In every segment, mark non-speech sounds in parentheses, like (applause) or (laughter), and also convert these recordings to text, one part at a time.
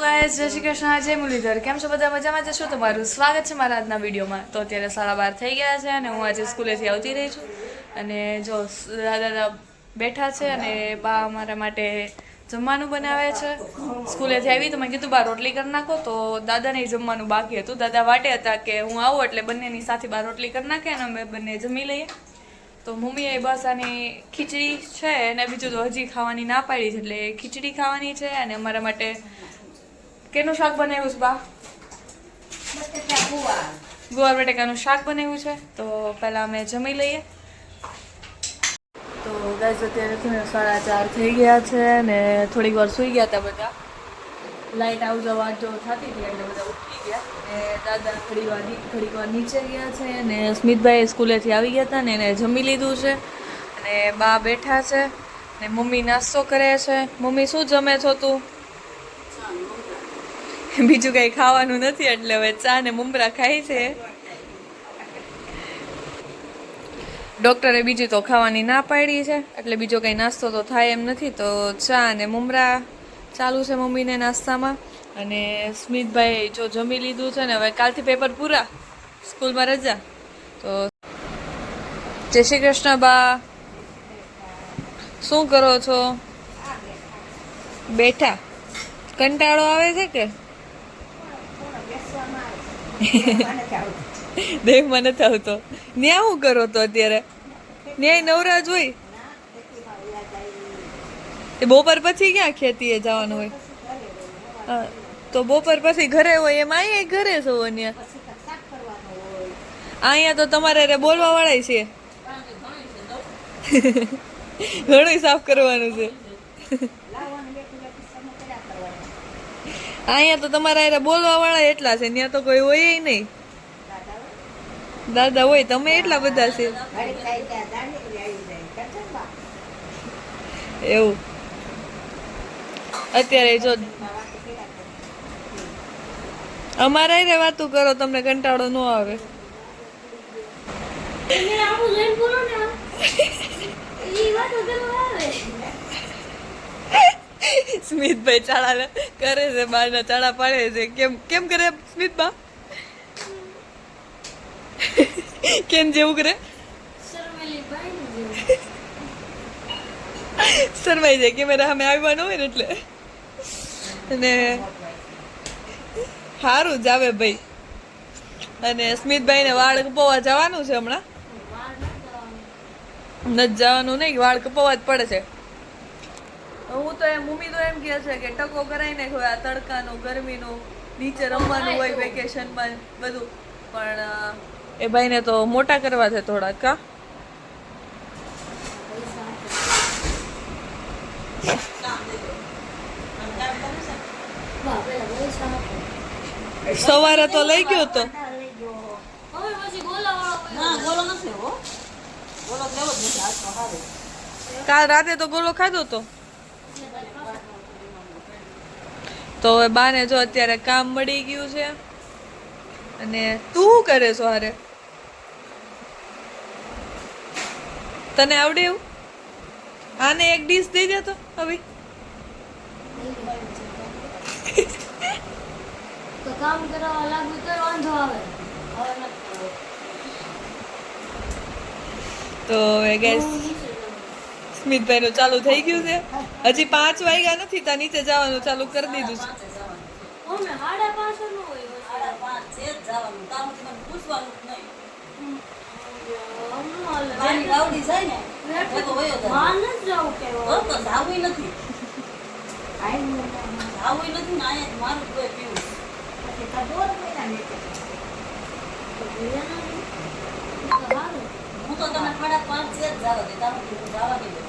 Guys જય શ્રી કૃષ્ણ, જય મુરલીધર. કેમ છો બધા મજામાં? જશો તમારું? સ્વાગત છે મારા આજના વિડીયોમાં. તો અત્યારે સાડા બાર થઈ ગયા છે અને હું આજે સ્કૂલેથી આવતી રહી છું. અને જો દાદા બેઠા છે અને બા અમારા માટે જમવાનું બનાવે છે. સ્કૂલેથી આવી તો મેં કીધું, બા, રોટલી કરી નાખો. તો દાદાને જમવાનું બાકી હતું. દાદા વાટે હતા કે હું આવું, એટલે બંનેની સાથે બા રોટલી કરી નાખે અને અમે બંને જમી લઈએ. તો મમ્મીએ બસ આની ખીચડી છે અને બીજું તો હજી ખાવાની ના પાડી છે, એટલે ખીચડી ખાવાની છે અને અમારા માટે કેનું શાક બનાવ્યું છે, બા? ગુવાર બટેકાનું શાક બનાવ્યું છે, તો પહેલાં અમે જમી લઈએ. તો ગાઈઝ અત્યારે છે સાડા ચાર થઈ ગયા છે ને થોડીક વાર સૂઈ ગયા હતા બધા. લાઇટ આવ જવા જો થતી હતી એટલે બધા ઉઠી ગયા. ને દાદા થોડી વાર થોડીક વાર નીચે ગયા છે ને સ્મિતભાઈ સ્કૂલેથી આવી ગયા હતા ને એને જમી લીધું છે. અને બા બેઠા છે ને મમ્મી નાસ્તો કરે છે. મમ્મી, શું જમે છો તું? બીજું કઈ ખાવાનું નથી, એટલે હવે ચા ને મુમરા ખાય છે. ડૉક્ટરે બીજી તો ખાવાની ના પાડી છે, એટલે બીજો કંઈ નાસ્તો તો થાય એમ નથી, તો ચા ને મુમરા ચાલુ છે મમ્મીને નાસ્તામાં. અને સ્મિતભાઈ જો જમી લીધું છે ને, હવે કાલથી પેપર પૂરા, સ્કૂલમાં રજા. તો જય શ્રી કૃષ્ણ બા. શું કરો છો? બેઠા. કંટાળો આવે છે કે? (laughs) દેખમાં નથી આવતો. ન્યા શું કરો તો અત્યારે? ન્યાય નવરા હોય. એ બપોર પછી ક્યાં ખેતીએ જવાનું હોય? તો બપોર પછી ઘરે હોય એમ અહીંયા ઘરે છો ત્યાં અહીંયા તો તમારે રે બોલવા વાળા છે. (laughs) ઘણું સાફ કરવાનું છે. (laughs) અહીંયા તો તમારા હારે બોલવા વાળા એટલા છે, ત્યાં તો કોઈ હોય નહીં. દાદા હોય, તમે એટલા બધા છે. એવું. અત્યારે જો અમારા રે વાતું કરો, તમને કંટાળો ન આવે. સ્મિતભાઈ ચાળા કરે છે બહારના ચાળા પાડે છે. કેમ કેમ કરે સ્મિતબા કેમ જેવું કરે? શરમાઈ જાય. કેમેરા અમે આવવાનું હોય ને એટલે. અને સારું જ આવે ભાઈ. અને સ્મિતભાઈને વાળ કપાવવા જવાનું છે હમણાં? નથી જવાનું નહીં વાળ કપાવવા જ પડે છે. હું તો એમ મમ્મી તો એમ કહે છે કે ટકો કરાવીને હવે આ તડકાનું ગરમીનું નીચે રમવાનું હોય વેકેશનમાં બધું. પણ એ ભાઈને તો મોટા કરવા છે થોડાક કા? સવારે તો લઈ ગયો તો. કાલ રાતે તો ગોલો ખાધો તો? તો હવે બાને જો અત્યારે કામ મળી ગયું છે. અને તું શું કરે છો હારે? તને આવડે એવું? આને એક ડીશ દઈ દે તો હવે તો કામ કરવા લાગુ તો વાંધો આવે. તો ગેસ હું નીચે જાઉં. સ્મિતભાઈ નું ચાલુ થઈ ગયું છે. હજી પાંચ વાગ્યા નથી ત્યાં નીચે જવાનું ચાલુ કરી દીધું છે. હું તો તમે સાડા પાંચ છે જ જવા દે તારું જવા દે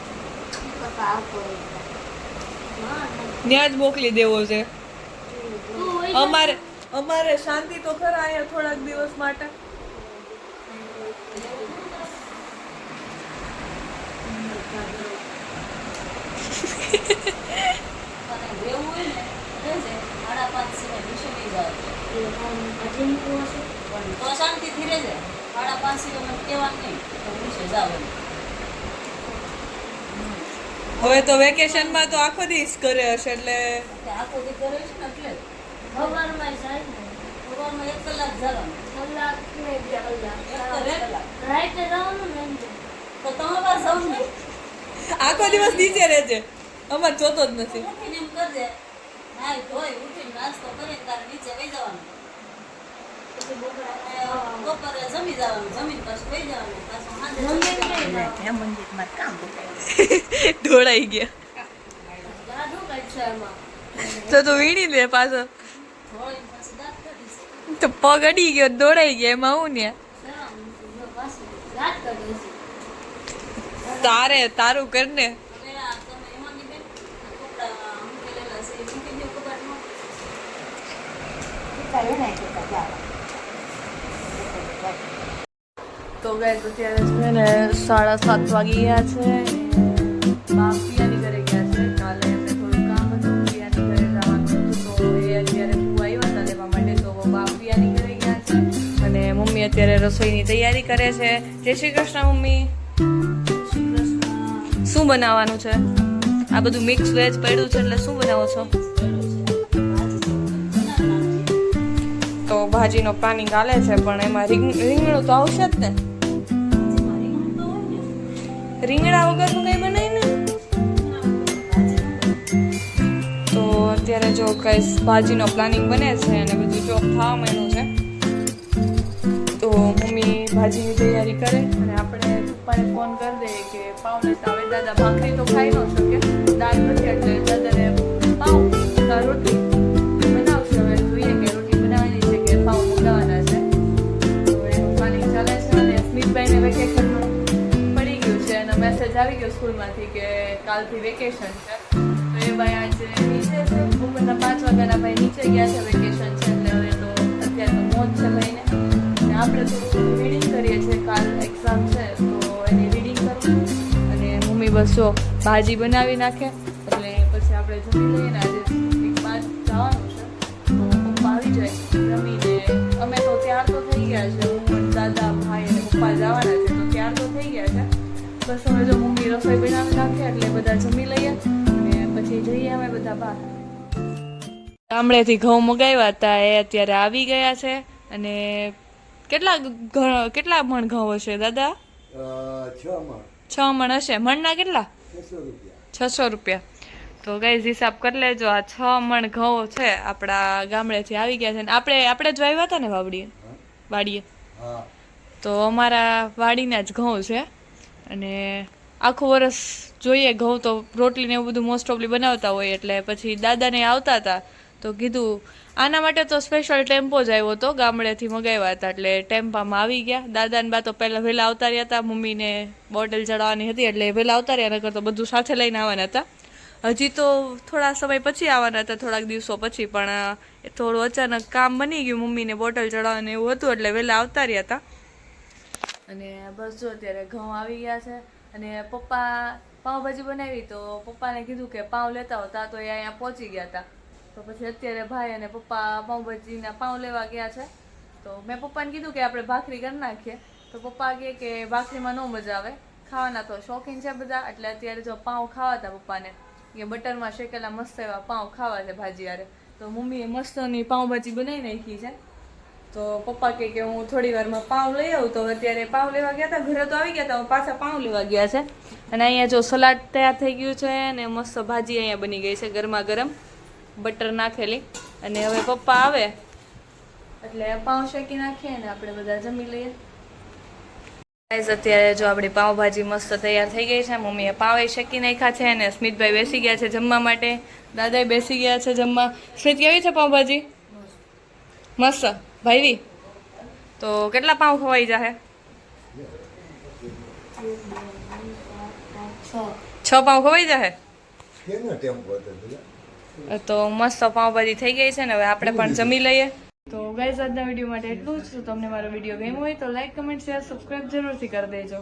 ત્યાં જ મોકલી દેવો છે. અમારે અમારે શાંતિ તો ખરા અહીંયા થોડાક દિવસ માટે. અને રહેવું હોય રહેજે. સાડા તો સિવાય મને કહેવાનું નહીં, તો નીચે જાવ. હવે તો વેકેશનમાં તો આખો દિવસ કરે હશે એટલે આખો દિવસ કરે છે ને એટલે સવારમાં જાય સવારમાં એક કલાક જવાનું. કલાક ને બે તો કલાક. રાઈતે જવાનું ને તો. તો તમે બસ જવું નહીં આખો દિવસ નીચે રહેજે. અમાર જોતો જ નથી. ઉઠીને એમ કરજે. હા ધોઈ ઉઠીને નાસ્તો કરીને તારે નીચે વહી જવાનું. પછી બપોરે જમી જવાનું જમીને પાછું વહી જવાનું પાછું સાંજે જમીને જમી નહીં જવાનું. જવાનું. (laughs) ઢોળાઈ ગયા. તો તું વીણી દે પાછો. તો પગ અડી ગયો દોડાઈ ગયા એમાં હું ને. તારે તારું કર ને આ અત્યારે છે ને સાડા સાત વાગી ગયા છે. બા પિયાની ઘરે ગયા છે. કાલે તો એ અત્યારે હું આવ્યા હતા લેવા માટે. તો બા પિયાની ઘરે ગયા છે. અને મમ્મી અત્યારે રસોઈની તૈયારી કરે છે. જય શ્રી કૃષ્ણ, મમ્મી. શું બનાવવાનું છે? આ બધું મિક્સ વેજ પડ્યું છે એટલે શું બનાવો છો? તો ભાજીનો પ્લાનિંગ હાલે છે, પણ એમાં રીંગ રીંગણું તો આવશે જ ને. રીંગણા વગરનું કંઈ બનાવીને તો અત્યારે જો કઈ ભાજીનો પ્લાનિંગ બને છે અને બધું જો થવા માંડ્યું છે. તો મમ્મી ભાજીની તૈયારી કરે અને આપણે પપ્પાને ફોન કરી દઈએ કે પાવ લેતા આવે દાદા ભાખરી તો ખાઈ ન શકે, દાળ નથી એટલે દાદાને પાવ રોટલી મેસેજ આવી ગયો સ્કૂલમાંથી કે કાલથી વેકેશન છે. તો એ ભાઈ આજે નીચે છે. બપોરના પાંચ વાગ્યાના ભાઈ નીચે ગયા છે વેકેશન છે. એટલે હવે તો અત્યારે તો મોજ છે ભાઈને. અને આપણે થોડું રીડિંગ કરીએ છીએ. કાલ એક્ઝામ છે, તો એની રીડિંગ કરું અને મમ્મી બસ ભાજી બનાવી નાખે. એટલે પછી આપણે જમી લઈએ ને આજે એક બાદ જવાનું છે. તો પપ્પા આવી જાય. જમીને અમે તો ત્યાર તો થઈ ગયા છે. હું દાદા, ભાઈ અને પપ્પા જવાના બસ હવે જો મમ્મી રસોઈ બનાવી નાખે એટલે બધા જમી લઈએ અને પછી જઈએ અમે બધા બહાર. ગામડેથી ઘઉં મગાવ્યા હતા એ અત્યારે આવી ગયા છે. અને કેટલા કેટલા મણ ઘઉં હશે દાદા? છ મણ. હશે. મણના કેટલા? છસો રૂપિયા. તો ગાઈઝ હિસાબ કરી લેજો. આ છ મણ ઘઉં છે આપણા ગામડેથી આવી ગયા છે. ને આપણે આપણે જ વાવ્યા હતા ને વાવડીએ? વાડીએ? તો અમારા વાડીના જ ઘઉં છે. અને આખું વરસ જોઈએ, ઘઉં તો રોટલીને એવું બધું મોસ્ટ ઓફલી બનાવતા હોય, એટલે પછી દાદાને આવતા હતા, તો કીધું, આના માટે તો સ્પેશિયલ ટેમ્પો જ આવ્યો હતો, ગામડેથી મગાવ્યા હતા, એટલે ટેમ્પામાં આવી ગયા. દાદાને બા તો પહેલાં વહેલા આવતા રહ્યા હતા, મમ્મીને બોટલ ચડાવવાની હતી, એટલે વહેલા આવતા રહ્યા, નકર તો બધું સાથે લઈને આવવાના હતા. હજી તો થોડા સમય પછી આવવાના હતા, થોડાક દિવસો પછી, પણ થોડું અચાનક કામ બની ગયું, મમ્મીને બોટલ ચડાવવાનું એવું હતું, એટલે વહેલા આવતા રહ્યા હતા. અને બસ જો અત્યારે ઘઉં આવી ગયા છે. અને પપ્પા પાઉંભાજી બનાવી તો પપ્પાને કીધું કે પાઉં લેતા હોતા તો એ અહીંયા પહોંચી ગયા હતા. તો પછી અત્યારે ભાઈ અને પપ્પા પાઉંભાજીના પાઉં લેવા ગયા છે. તો મેં પપ્પાને કીધું કે આપણે ભાખરી કરી નાખીએ. તો પપ્પા કહે કે ભાખરીમાં ન મજા આવે. ખાવાના તો શોખીન છે બધા, એટલે અત્યારે જો પાઉં ખાવા હતા પપ્પાને. કે બટરમાં શેકેલા મસ્ત એવા પાઉં ખાવા છે ભાજી હારે તો મમ્મીએ મસ્તની પાઉંભાજી બનાવી નાખી છે. તો પપ્પા કહે કે હું થોડી વારમાં પાઉં લઈ આવું. તો અત્યારે પાઉં લેવા ગયા હતા ઘરે તો આવી ગયા હતા પાછા પાઉં લેવા ગયા છે. અને અહીંયા જો સલાડ તૈયાર થઈ ગયું છે અને મસ્ત ભાજી અહીંયા બની ગઈ છે ગરમા ગરમ. બટર નાખેલી. અને હવે પપ્પા આવે. એટલે પાઉં શેકી નાખીએ ને આપણે બધા જમી લઈએ. ગાઈઝ અત્યારે જો આપણી પાઉંભાજી મસ્ત તૈયાર થઈ ગઈ છે. મમ્મીએ પાવે શેકી નાખ્યા છે અને સ્મિતભાઈ બેસી ગયા છે જમવા માટે. દાદાએ બેસી ગયા છે જમવા. સ્મિત કેવી છે પાઉંભાજી? મસ્ત. ભાઈવી તો કેટલા પાઉં ખવાઈ જાહે? છ પાઉં ખવાઈ જાહે? તો મસ્ત પાવભાજી થઈ ગઈ છે ને હવે આપણે પણ જમી લઈએ. તો ગાઈઝ આજના વીડિયો માટે એટલું જ. તમને મારો વીડિયો ગમ્યો હોય તો લાઈક કમેન્ટ શેર સબસ્ક્રાઈબ જરૂરથી કરી દેજો.